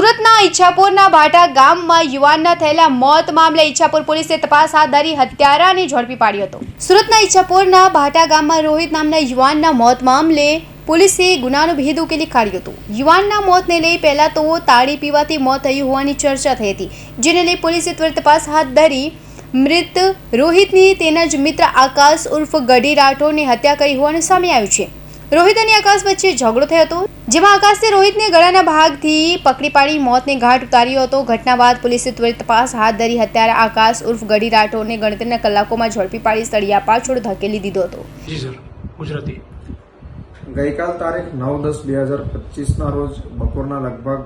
સુરતના ઈચ્છાપુરના ભાટા ગામમાં યુવાનના થયેલા મોત મામલે ઈચ્છાપુર પોલીસે તપાસ હાથ ધરી હત્યારાને ઝડપી પાડ્યો હતો. સુરતના ઈચ્છાપુરના ભાટા ગામમાં રોહિત નામના યુવાનના મોત મામલે પોલીસે ગુનાનો ભેદ ઉકેલી કાઢ્યો હતો. યુવાનના મોતને લઈ પહેલા તો તાળી પીવાથી મોત થયું હોવાની ચર્ચા થઈ હતી, જેને લઈ પોલીસે ત્વરિત તપાસ હાથ ધરી મૃત રોહિતની તેના જ મિત્ર આકાશ ઉર્ફ ગઢી રાઠોડની હત્યા કરી હોવાનું સામે આવ્યું છે. રોહિત અને આકાશ વચ્ચે ઝઘડો થયો હતો જેમાં આકાશે રોહિતને ગળાના ભાગથી પકડી પાડી મોતને ઘાટ ઉતાર્યો હતો. ઘટના બાદ પોલીસે ત્વરિત તપાસ હાથ ધરી હત્યારા આકાશ ઉર્ફ ગઢી રાઠોડને ગણતરીના કલાકોમાં ઝડપી પાડી સળિયા પાછળ ધકેલી દીધો હતો. જી સર ગુજરાતી. ગઈકાલ તારીખ નવ દસ બે હજાર પચીસના રોજ બપોરના લગભગ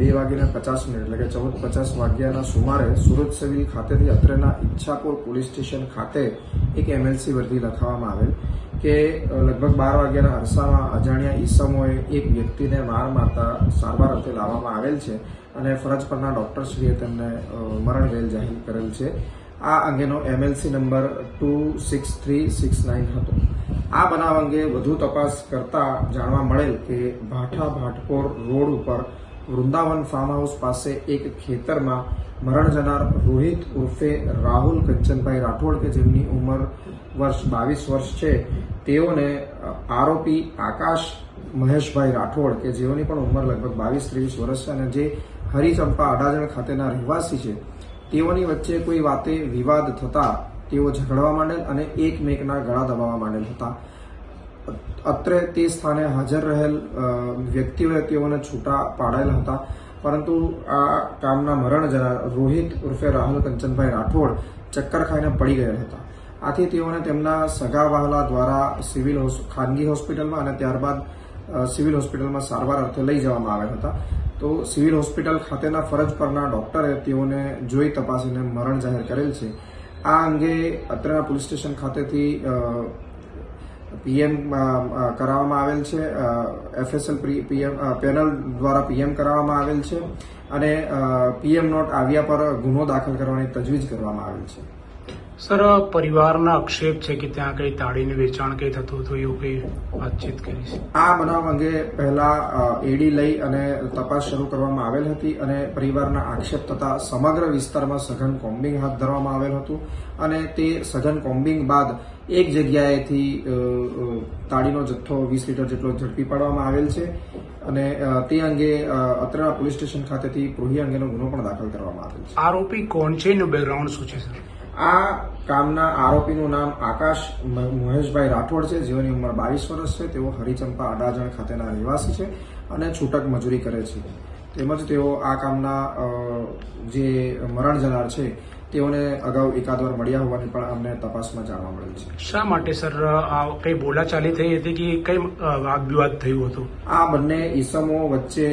બે વાગ્યાના પચાસ મિનિટ એટલે કે ચૌદ પચાસ વાગ્યાના સુમારે સુરત સિવિલ ખાતેથી અત્રેના ઈચ્છાપુર પોલીસ સ્ટેશન ખાતે એક એમએલસી વર્દી લખાવવામાં આવેલ. કે લગભગ બાર વાગ્યાના અરસામાં અજાણ્યા ઈસમોએ એક વ્યક્તિને માર મારતા સારવાર અર્થે લાવવામાં આવેલ છે અને ફરજ પરના ડોક્ટરશ્રીએ તેમને અ, મરણ વેલ જાહેર કરેલ છે. આ અંગેનો MLC number two six three six nine હતો. આ બનાવ અંગે વધુ તપાસ કરતા જાણવા મળેલ કે ભાઠા ભાટકોર રોડ ઉપર વૃંદાવન ફાર્મ હાઉસ પાસે એક ખેતરમાં મરણ જનાર રોહિત ઉર્ફે રાહુલ કંચનભાઈ રાઠોડ કે જેમની ઉંમર વર્ષ બાવીસ વર્ષ છે, તેઓને આરોપી આકાશ મહેશભાઈ રાઠોડ કે જેઓની પણ ઉંમર લગભગ બાવીસ ત્રેવીસ વર્ષ છે અને જે હરિચંપા અડાજણ ખાતેના રહેવાસી છે, તેઓની વચ્ચે કોઈ વાતે વિવાદ થતા તેઓ ઝઘડવા માંડેલ અને એકમેકના ગળા દબાવવા માંડેલ હતા. અત્રે તે સ્થાને હાજર રહેલ વ્યક્તિઓએ તેઓને છૂટા પાડેલ હતા. પરંતુ આ કામના મરણ જરા રોહિત ઉર્ફે રાહુલ કંચનભાઈ રાઠોડ ચક્કર ખાઈને પડી ગયેલા હતા. આથી તેઓને તેમના સગા વહાલા દ્વારા સિવિલ ખાનગી હોસ્પિટલમાં અને ત્યારબાદ સિવિલ હોસ્પિટલમાં સારવાર અર્થે લઈ જવામાં આવ્યા હતા. તો સિવિલ હોસ્પિટલ ખાતેના ફરજ પરના ડોક્ટરે તેઓને જોઈ તપાસીને મરણ જાહેર કરેલ છે. આ અંગે અત્રેના પોલીસ સ્ટેશન ખાતેથી પીએમ કરાવવામાં આવેલ છે એફએસએલ પીએમ પેનલ દ્વારા પીએમ કરાવવામાં આવેલ છે અને પીએમ નોટ આવ્યા પર ગુનો દાખલ કરવાની તજવીજ કરવામાં આવેલ છે. સર પરિવારના આક્ષેપ છે કે ત્યાં કઈ તાળીનું વેચાણ કઈ થતું હતું એવું કઈ વાતચીત કરી છે? આ બનાવ અંગે પહેલા એડી લઈ અને તપાસ શરૂ કરવામાં આવેલ હતી અને પરિવારના આક્ષેપ થતા સમગ્ર વિસ્તારમાં સઘન કોમ્બિંગ હાથ ધરવામાં આવેલ હતું અને તે સઘન કોમ્બિંગ બાદ એક જગ્યાએથી તાળીનો જથ્થો વીસ લીટર જેટલો ઝડપી પાડવામાં આવેલ છે અને તે અંગે અત્રેના પોલીસ સ્ટેશન ખાતેથી પ્રોહી અંગેનો ગુનો પણ દાખલ કરવામાં આવેલ છે. આરોપી કોણ છે એનું બેકગ્રાઉન્ડ શું છે સર? આ કામના આરોપીનું નામ આકાશ મહેશભાઈ રાઠોડ છે. જેઓની ઉંમર બાવીસ વર્ષ છે. તેઓ હરિચંપા અડાજણ ખાતેના રહેવાસી છે અને છૂટક મજૂરી કરે છે. તેમજ તેઓ આ કામના જે મરણ જનાર છે તેઓને અગાઉ એકાદ વાર મળ્યા હોવાની પણ અમને તપાસમાં જાણવા મળ્યું છે. શા માટે સર આ કઈ બોલાચાલી થઈ હતી કે કઈ વાદ વિવાદ થયું હતું? આ બંને ઈસમો વચ્ચે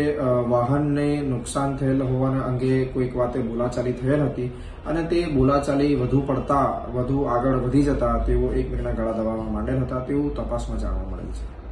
વાહનને નુકસાન થયેલ હોવાના અંગે કોઈક વાતે બોલાચાલી થયેલ હતી અને તે બોલાચાલી વધુ પડતા વધુ આગળ વધી જતા તેઓ એકબીજાના ગળા દબાવવા માંડેલ હતા તેવું તપાસમાં જાણવા મળેલ છે.